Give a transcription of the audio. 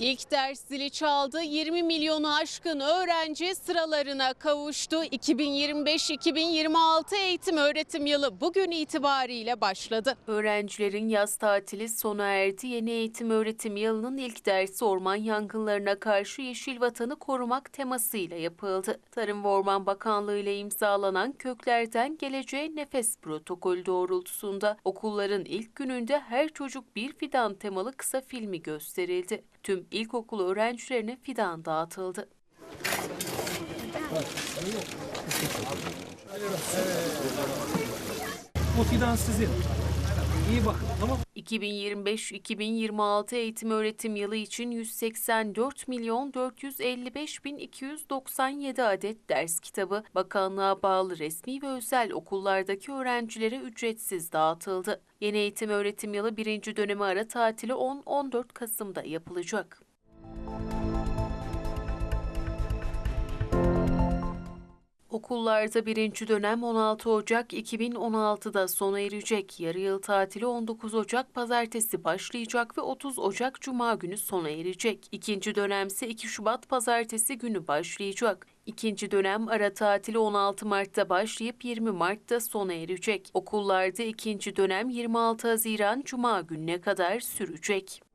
İlk ders zili çaldı. 20 milyonu aşkın öğrenci sıralarına kavuştu. 2025-2026 eğitim öğretim yılı bugün itibariyle başladı. Öğrencilerin yaz tatili sona erdi. Yeni eğitim öğretim yılının ilk dersi orman yangınlarına karşı yeşil vatanı korumak temasıyla yapıldı. Tarım ve Orman Bakanlığı ile imzalanan Köklerden Geleceğe Nefes protokolü doğrultusunda okulların ilk gününde her çocuk bir fidan temalı kısa filmi gösterildi. Tüm ilkokul öğrencilerine fidan dağıtıldı. Bu fidan sizin. İyi bakın tamam mı? 2025-2026 eğitim öğretim yılı için 184 milyon 455 bin 297 adet ders kitabı bakanlığa bağlı resmi ve özel okullardaki öğrencilere ücretsiz dağıtıldı. Yeni eğitim öğretim yılı birinci dönemi ara tatili 10-14 Kasım'da yapılacak. Okullarda birinci dönem 16 Ocak 2016'da sona erecek. Yarı yıl tatili 19 Ocak pazartesi başlayacak ve 30 Ocak cuma günü sona erecek. İkinci dönemse 2 Şubat pazartesi günü başlayacak. İkinci dönem ara tatili 16 Mart'ta başlayıp 20 Mart'ta sona erecek. Okullarda ikinci dönem 26 Haziran Cuma gününe kadar sürecek.